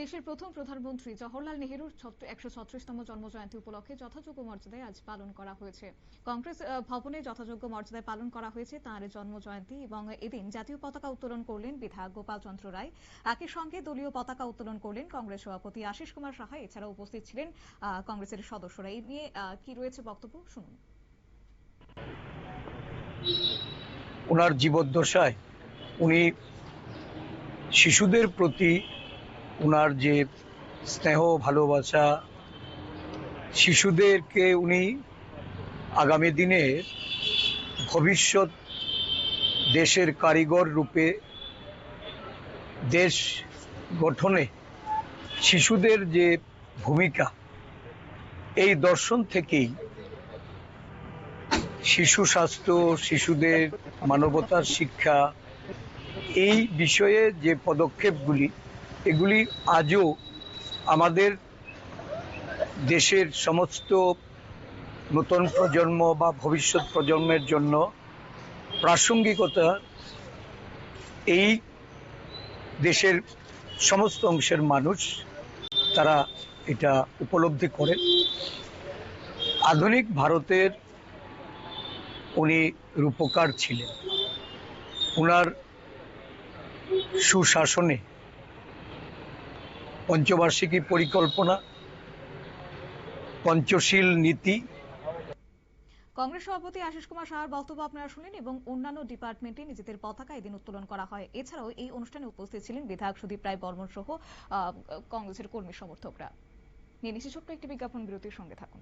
দেশের প্রথম প্রধানমন্ত্রী জওহরলাল নেহেরুর একশো ছত্রিশতম জন্মজয়ন্তী উপলক্ষে যথাযোগ্য মর্যাদায় আজ পালন করা হয়েছে। কংগ্রেস ভবনে যথাযোগ্য মর্যাদায় পালন করা হয়েছে তাঁর জন্মজয়ন্তী এবং এদিন জাতীয় পতাকা উত্তোলন করলেন বিধায়ক গোপাল চন্দ্র রায়। একই সঙ্গে দলীয় পতাকা উত্তোলন করলেন কংগ্রেস সভাপতি আশিস কুমার সাহা। এছাড়াও উপস্থিত ছিলেন কংগ্রেসের সদস্যরা। এই নিয়ে কি রয়েছে বক্তব্য? শুনুন। ওনার জীবদ্দশায় উনি শিশুদের প্রতি ওনার যে স্নেহ, ভালোবাসা শিশুদেরকে উনি আগামী দিনে ভবিষ্যৎ দেশের কারিগর রূপে দেশ গঠনে শিশুদের যে ভূমিকা, এই দর্শন থেকেই শিশু স্বাস্থ্য, শিশুদের মানবতার শিক্ষা, এই বিষয়ে যে পদক্ষেপগুলি এগুলি আজও আমাদের দেশের সমস্ত নতুন প্রজন্ম বা ভবিষ্যৎ প্রজন্মের জন্য প্রাসঙ্গিকতা এই দেশের সমস্ত অংশের মানুষ তারা এটা উপলব্ধি করেন। আধুনিক ভারতের উনি রূপকার ছিলেন। ওনার সুশাসনে পঞ্চবার্ষিকী পরিকল্পনা, পঞ্চশীল নীতি। কংগ্রেস সভাপতি আশিস কুমার সাহার বক্তব্য আপনারা শুনলেন এবং অন্যান্য ডিপার্টমেন্টে নিজেদের পতাকা এদিন উত্তোলন করা হয়। এছাড়াও এই অনুষ্ঠানে উপস্থিত ছিলেন বিধায়ক সুদীপ রায় বর্মন সহ কংগ্রেসের কর্মী সমর্থকরা। নিয়ে নিচ্ছি ছোট্ট একটি বিজ্ঞাপন বিরতির সঙ্গে থাকুন।